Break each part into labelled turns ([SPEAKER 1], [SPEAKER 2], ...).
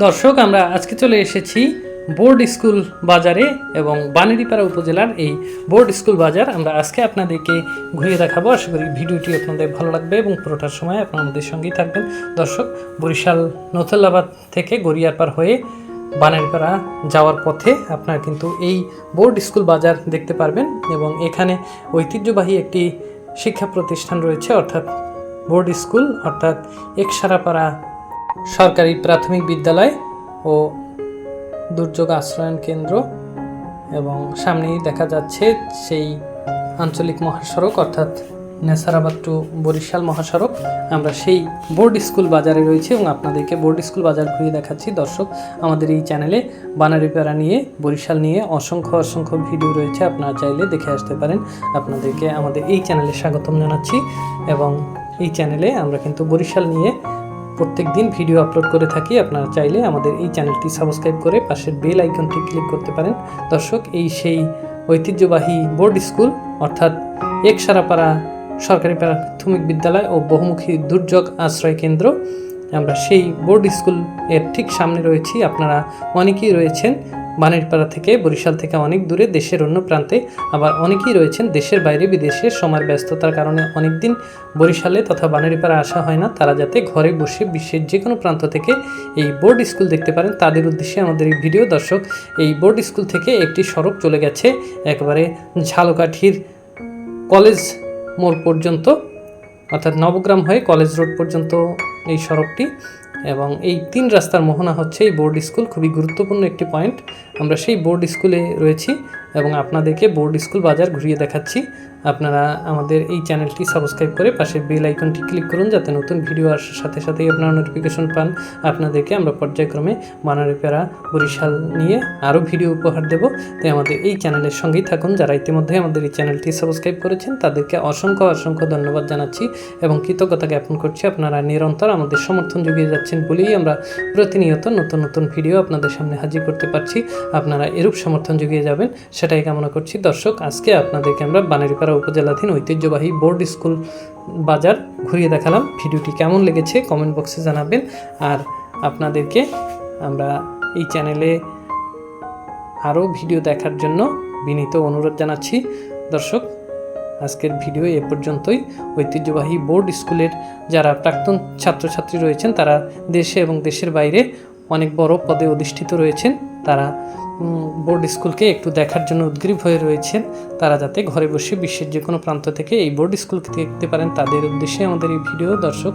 [SPEAKER 1] দর্শক, আমরা আজকে চলে এসেছি বোর্ড স্কুল বাজারে এবং বানেরিপাড়া উপজেলার এই বোর্ড স্কুল বাজার। আমরা আজকে আপনাদেরকে ঘুরিয়ে দেখাবো। আশা করি ভিডিওটি আপনাদের ভালো লাগবে এবং পুরোটার সময় আপনারা আমাদের সঙ্গেই থাকবেন। দর্শক, বরিশাল নথুল্লাবাদ থেকে গড়িয়ারপার হয়ে বানেরপাড়া যাওয়ার পথে আপনারা কিন্তু এই বোর্ড স্কুল বাজার দেখতে পারবেন এবং এখানে ঐতিহ্যবাহী একটি শিক্ষা প্রতিষ্ঠান রয়েছে, অর্থাৎ বোর্ড স্কুল, অর্থাৎ একসারাপাড়া সরকারি প্রাথমিক বিদ্যালয় ও দুর্যোগ আশ্রয়ন কেন্দ্র এবং সামনেই দেখা যাচ্ছে সেই আঞ্চলিক মহাসড়ক অর্থাৎ নেসারাবাদ টু বরিশাল মহাসড়ক। আমরা সেই বোর্ড স্কুল বাজারে রয়েছি এবং আপনাদেরকে বোর্ড স্কুল বাজার ঘুরিয়ে দেখাচ্ছি। দর্শক, আমাদের এই চ্যানেলে বানারিপাড়া নিয়ে, বরিশাল নিয়ে অসংখ্য অসংখ্য ভিডিও রয়েছে। আপনারা চাইলে দেখে আসতে পারেন। আপনাদেরকে আমাদের এই চ্যানেলে স্বাগতম জানাচ্ছি এবং এই চ্যানেলে আমরা কিন্তু বরিশাল নিয়ে প্রত্যেক দিন ভিডিও আপলোড করে থাকি। আপনারা চাইলে আমাদের এই চ্যানেলটি সাবস্ক্রাইব করে পাশের বেল আইকনটি ক্লিক করতে পারেন। দর্শক, এই সেই ঐতিহ্যবাহী বোর্ড স্কুল অর্থাৎ একসারাপাড়া সরকারি প্রাথমিক বিদ্যালয় ও বহুমুখী দুর্যোগ আশ্রয় কেন্দ্র। আমরা সেই বোর্ড স্কুলের ঠিক সামনে রয়েছি। আপনারা অনেকেই রয়েছেন। বানেরপাড়া থেকে বরিশাল থেকে অনেক দূরে দেশের অন্য প্রান্তে আবার অনেকেই রয়েছেন দেশের বাইরে বিদেশে। সময়ের ব্যস্ততার কারণে অনেক দিন বরিশালে তথা বানেরপাড়া আসা হয় না। তারা যাতে ঘরে বসে বিশ্বের যে কোনো প্রান্ত থেকে এই বোর্ড স্কুল দেখতে পারেন। তাদের উদ্দেশ্যে আমাদের এই ভিডিও দর্শক, এই বোর্ড স্কুল থেকে একটি সড়ক চলে গেছে। একবারে ঝালকাঠির কলেজ মোড় পর্যন্ত, অর্থাৎ নবগ্রাম হয়ে কলেজ রোড পর্যন্ত এই সড়কটি। এবং এই তিন রাস্তার মোহনা হচ্ছে এই বোর্ড স্কুল খুবই গুরুত্বপূর্ণ একটি পয়েন্ট আমরা সেই বোর্ড স্কুলে রয়েছি এবং আপনাদেরকে বোর্ড স্কুল বাজার ঘুরিয়ে দেখাচ্ছি। আপনারা আমাদের এই চ্যানেলটি সাবস্ক্রাইব করে পাশে বেল আইকনটি ক্লিক করুন যাতে নতুন ভিডিও আসার সাথে সাথেই আপনারা নোটিফিকেশন পান। আপনাদেরকে আমরা পর্যায়ক্রমে বানারিপাড়া বরিশাল নিয়ে আরও ভিডিও উপহার দেব। তাই আমাদের এই চ্যানেলের সঙ্গেই থাকুন। যারা ইতিমধ্যে আমাদের এই চ্যানেলটি সাবস্ক্রাইব করেছেন, তাদেরকে অসংখ্য অসংখ্য ধন্যবাদ জানাচ্ছি এবং কৃতজ্ঞতা জ্ঞাপন করছি। আপনারা নিরন্তর আমাদের সমর্থন জুগিয়ে যাচ্ছেন বলেই আমরা প্রতিনিয়ত নতুন নতুন ভিডিও আপনাদের সামনে হাজির করতে পারছি। আপনারা এরূপ সমর্থন জুগিয়ে যাবেন, সেটাই কামনা করছি। দর্শক, আজকে আপনাদেরকে আমরা বানারিপাড়া উপজেলাধীন ঐতিহ্যবাহী বোর্ড স্কুল বাজার ঘুরিয়ে দেখালাম। ভিডিওটি কেমন লেগেছে কমেন্ট বক্সে জানাবেন। আর আপনাদেরকে আমরা এই চ্যানেলে আরও ভিডিও দেখার জন্য বিনীত অনুরোধ জানাচ্ছি। দর্শক, আজকের ভিডিও এ পর্যন্তই। ঐতিহ্যবাহী বোর্ড স্কুলের যারা প্রাক্তন ছাত্রছাত্রী রয়েছেন, তারা দেশে এবং দেশের বাইরে অনেক বড় পদে অধিষ্ঠিত রয়েছেন। তারা বোর্ড স্কুলকে একটু দেখার জন্য উদ্গ্রীব হয়ে রয়েছেন। তারা যাতে ঘরে বসে বিশ্বের যে কোনো প্রান্ত থেকে এই বোর্ড স্কুলকে দেখতে পারেন। তাদের উদ্দেশ্যে আমাদের এই ভিডিও দর্শক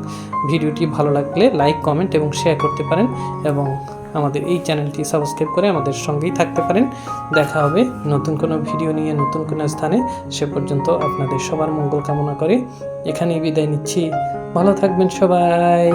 [SPEAKER 1] ভিডিওটি ভালো লাগলে লাইক কমেন্ট এবং শেয়ার করতে পারেন এবং আমাদের এই চ্যানেলটি সাবস্ক্রাইব করে আমাদের সঙ্গেই থাকতে পারেন। দেখা হবে নতুন কোনো ভিডিও নিয়ে নতুন কোনো স্থানে। সে পর্যন্ত আপনাদের সবার মঙ্গল কামনা করে। এখানেই বিদায় নিচ্ছি। ভালো থাকবেন সবাই।